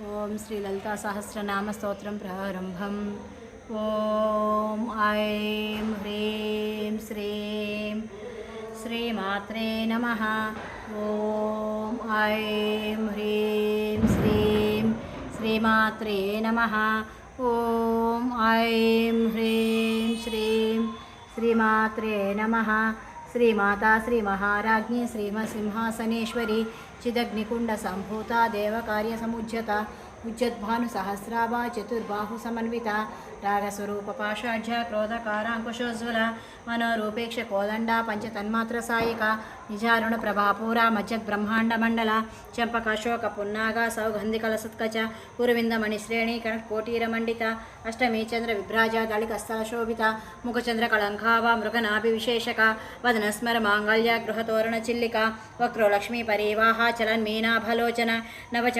ॐ श्रीललितासहस्रनामस्तोत्रं प्रारम्भम्। ॐ ऐं ह्रीं श्रीं श्रीमात्रे नमः। ॐ ऐं ह्रीं श्रीं श्रीमात्रे नमः। ॐ ऐं ह्रीं श्रीं श्रीमात्रे नमः। శ్రీమాతా శ్రీ మహారాజ్ఞి శ్రీమ సింహాసనేశ్వరి చిదగ్నికుండ సంభూత దేవకార్య సముజ్యత ఉజ్జద్భాను సహస్రాభా చతుర్బాహు సమన్విత రాగస్వరూప పాషాఢ్య క్రోధకారాంకుశోజ్వల మనోరూపేక్ష కోదండ పంచతన్మాత్ర సాయిక నిజారుణ ప్రభాపూర మజ్జగ్ బ్రహ్మాండ మండల చంపకాశోక పున్నాగ సౌగంధికల సత్కచ కురువిందమణి శ్రేణి కోటీర మండిత అష్టమి చంద్ర విభ్రాజ దళిక స్థలశోభిత ముఖచంద్ర కళంకావ మృగనాభి విశేషక వదనస్మర మాంగళ్య గృహతోరణ చిల్లిక వక్రోలక్ష్మీ పరివాహ చలన్మీనాభలోచన నవచ